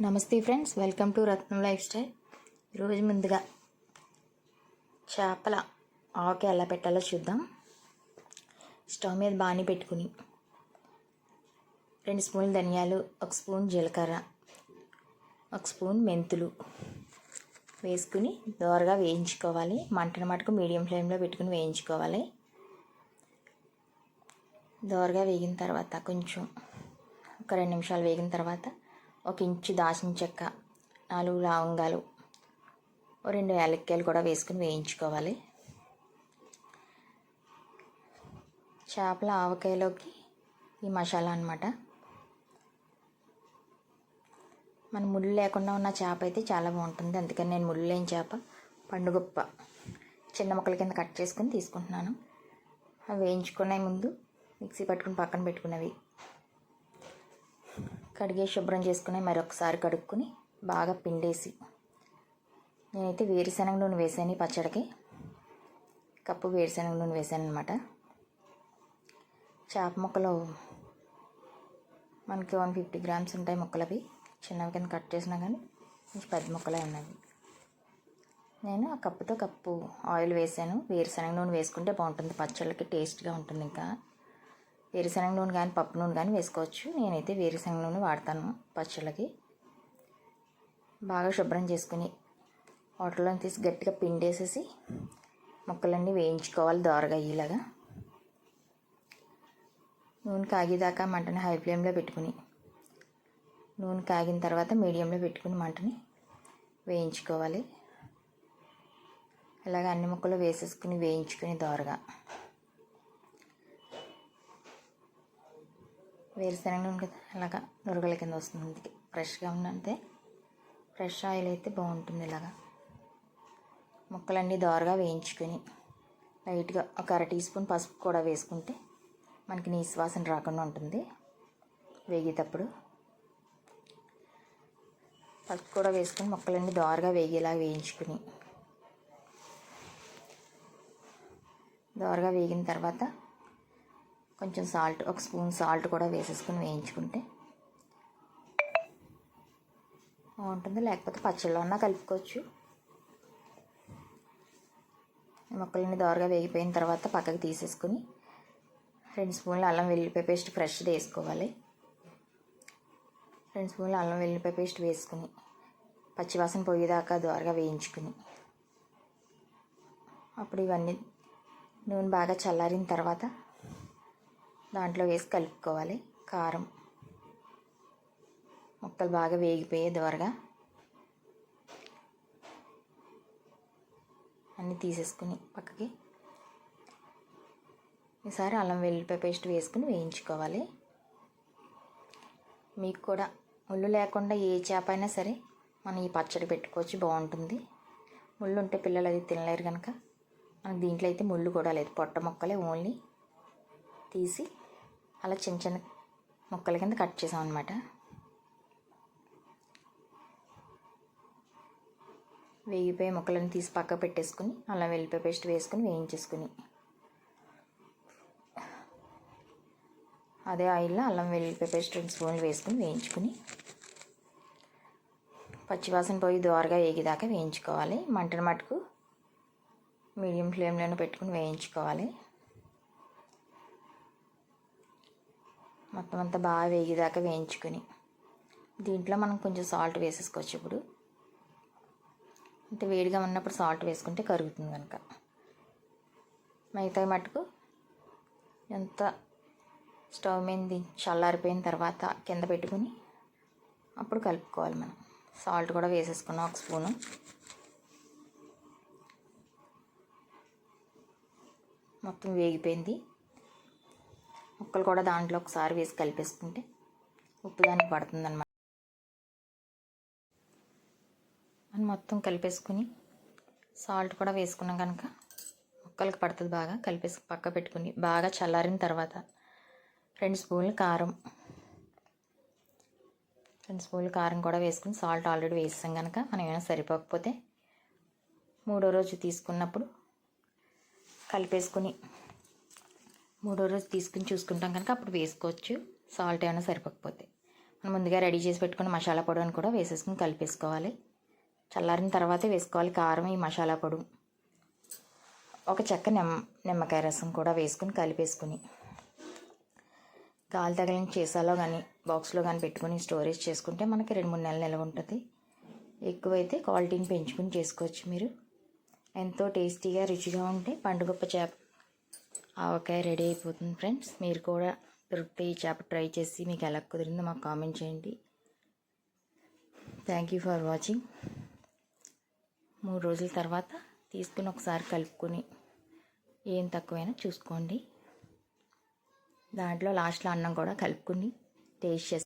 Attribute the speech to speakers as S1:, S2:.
S1: నమస్తే friends welcome to Ratnam life style. ఈరోజు ముందుగా చేపల ఆకు ఎలా పెట్టాలో చూద్దాం. స్టవ్ మీద బాణీ పెట్టుకుని రెండు స్పూన్లు ధనియాలు ఒక స్పూన్ జీలకర్ర ఒక స్పూన్ మెంతులు వేసుకుని దోరగా వేయించుకోవాలి. మంటను మటుకు మీడియం ఫ్లేమ్లో పెట్టుకుని వేయించుకోవాలి. దోరగా వేగిన తర్వాత కొంచెం ఒక రెండు నిమిషాలు వేగిన తర్వాత ఒక ఇంచు దాచిన చెక్క నాలుగు లవంగాలు ఓ రెండు యాలక్కాయలు కూడా వేసుకుని వేయించుకోవాలి. చేపల ఆవకాయలోకి ఈ మసాలా అనమాట మన ముళ్ళు లేకుండా ఉన్న చేప అయితే చాలా బాగుంటుంది. అందుకని నేను ముళ్ళు లేని చేప పండుగొప్ప చిన్న ముక్కల కింద కట్ చేసుకుని తీసుకుంటున్నాను. అవి వేయించుకునే ముందు మిక్సీ పట్టుకుని పక్కన పెట్టుకున్నవి కడిగే శుభ్రం చేసుకుని మరొకసారి కడుక్కొని బాగా పిండేసి నేనైతే వేరుశనగ నూనె వేసాను ఈ పచ్చడికి. కప్పు వేరుశనగ నూనె వేసాను అనమాట చేప ముక్కలు మనకి వన్ ఫిఫ్టీ గ్రామ్స్ ఉంటాయి ముక్కలవి. చిన్నవి కింద కట్ చేసినా కానీ కొంచెం పెద్ద ముక్కలే ఉన్నవి. నేను ఆ కప్పుతో కప్పు ఆయిల్ వేసాను. వేరుశనగ నూనె వేసుకుంటే బాగుంటుంది. పచ్చళ్ళకి టేస్ట్గా ఉంటుంది ఇంకా. వేరుశనగ నూనె కానీ పప్పు నూనె కానీ వేసుకోవచ్చు. నేనైతే వేరుశనగ నూనె వాడతాను పచ్చళ్ళకి. బాగా శుభ్రం చేసుకుని వాటర్లో తీసి గట్టిగా పిండేసేసి ముక్కలన్నీ వేయించుకోవాలి దోరగా అయ్యేలాగా. నూనె కాగేదాకా మంటని హై ఫ్లేమ్లో పెట్టుకుని నూనె కాగిన తర్వాత మీడియంలో పెట్టుకుని మంటని వేయించుకోవాలి. ఇలాగ అన్ని ముక్కలు వేసేసుకుని వేయించుకుని దోరగా. వేరుశనగ నూనె కదా ఇలాగా నురగల కింద వస్తుంది ఫ్రెష్గా ఉన్నంతే ఫ్రెష్ ఆయిల్ అయితే బాగుంటుంది ఇలాగా. ముక్కలన్నీ దోరగా వేయించుకొని లైట్గా ఒక అర టీ స్పూన్ పసుపు కూడా వేసుకుంటే మనకి నీశ్వాసన రాకుండా ఉంటుంది. వేగేటప్పుడు పసుపు కూడా వేసుకొని ముక్కలన్నీ దోరగా వేగేలా వేయించుకుని దోరగా వేగిన తర్వాత కొంచెం సాల్ట్ ఒక స్పూన్ సాల్ట్ కూడా వేసేసుకుని వేయించుకుంటే బాగుంటుంది. లేకపోతే పచ్చళ్ళు అన్నా కలుపుకోవచ్చు. మొక్కలన్నీ దోరగా వేగిపోయిన తర్వాత పక్కకి తీసేసుకొని రెండు స్పూన్లు అల్లం వెల్లిపాయ పేస్ట్ ఫ్రెష్ వేసుకోవాలి. రెండు స్పూన్లు అల్లం వెల్లిపాయ పేస్ట్ వేసుకుని పచ్చివాసన పోయేదాకా దోరగా వేయించుకుని అప్పుడు ఇవన్నీ నూనె బాగా చల్లారిన తర్వాత దాంట్లో వేసి కలుపుకోవాలి. కారం ముక్కలు బాగా వేగిపోయే దోరగా. అన్నీ తీసేసుకుని పక్కకి. ఈసారి అల్లం వెల్లిపాయ పేస్ట్ వేసుకుని వేయించుకోవాలి. మీకు కూడా ముళ్ళు లేకుండా ఏ చేప అయినా సరే మనం ఈ పచ్చడి పెట్టుకోవచ్చు బాగుంటుంది. ముళ్ళు ఉంటే పిల్లలు అది తినలేరు కనుక మనకు దీంట్లో అయితే ముళ్ళు కూడా లేదు. పొట్ట మొక్కలే ఓన్లీ తీసి అలా చిన్న చిన్న ముక్కల కింద కట్ చేసాం అనమాట వేగిపోయి ముక్కలను తీసి పక్క పెట్టేసుకుని అలా వెల్లిపాయ పేస్ట్ వేసుకుని వేయించేసుకుని. అదే ఆయిల్లో అల్లం వెల్లిపాయ పేస్ట్ రెండు స్పూన్లు వేసుకుని వేయించుకుని పచ్చివాసన పోయి దోరగా వేగిదాకా వేయించుకోవాలి. మంటను మటుకు మీడియం ఫ్లేమ్లోనే పెట్టుకుని వేయించుకోవాలి. మొత్తం అంతా బాగా వేగేదాకా వేయించుకొని దీంట్లో మనం కొంచెం సాల్ట్ వేసేసుకోవచ్చు ఇప్పుడు. అంటే వేడిగా ఉన్నప్పుడు సాల్ట్ వేసుకుంటే కరుగుతుంది కనుక. మిగతా మటుకు ఎంత స్టవ్ మీద చల్లారిపోయిన తర్వాత కింద పెట్టుకుని అప్పుడు కలుపుకోవాలి మనం. సాల్ట్ కూడా వేసేసుకున్నాం ఒక స్పూను. మొత్తం వేగిపోయింది. ముక్కలు కూడా దాంట్లో ఒకసారి వేసి కలిపేసుకుంటే ఉప్పు దానికి పడుతుందన్నమాట. అని మొత్తం కలిపేసుకుని సాల్ట్ కూడా వేసుకున్నాం కనుక ముక్కలకి పడుతుంది బాగా. కలిపేసి పక్క పెట్టుకుని బాగా చల్లారిన తర్వాత రెండు స్పూన్లు కారం రెండు స్పూన్లు కారం కూడా వేసుకుని సాల్ట్ ఆల్రెడీ వేసాం కనుక మనం ఏమైనా సరిపోకపోతే మూడో రోజు తీసుకున్నప్పుడు కలిపేసుకుని మూడో రోజు తీసుకుని చూసుకుంటాం కనుక అప్పుడు వేసుకోవచ్చు. సాల్ట్ ఏమైనా సరిపోకపోతే. మనం ముందుగా రెడీ చేసి పెట్టుకున్న మసాలా పొడిని కూడా వేసేసుకుని కలిపేసుకోవాలి. చల్లారిన తర్వాతే వేసుకోవాలి. కారం ఈ మసాలా పొడి ఒక చెక్క నిమ్మ నిమ్మకాయ రసం కూడా వేసుకుని కలిపేసుకుని. గాలి తగిలిన చేసాలో కానీ బాక్స్లో కానీ పెట్టుకుని స్టోరేజ్ చేసుకుంటే మనకి రెండు మూడు నెలలు నిల్వ ఉంటుంది. ఎక్కువైతే క్వాలిటీని పెంచుకుని చేసుకోవచ్చు మీరు. ఎంతో టేస్టీగా రుచిగా ఉంటే పండుగప్ప చేప ఆవకాయ రెడీ అయిపోతుంది ఫ్రెండ్స్. మీరు కూడా దొరికితే ఈ చేప ట్రై చేసి మీకు ఎలా కుదిరిందో మాకు కామెంట్ చేయండి. థ్యాంక్ యూ ఫర్ వాచింగ్ మూడు రోజుల తర్వాత తీసుకుని ఒకసారి కలుపుకొని ఏం తక్కువైనా చూసుకోండి. దాంట్లో లాస్ట్లో అన్నం కూడా కలుపుకుని టేస్ట్ చేసి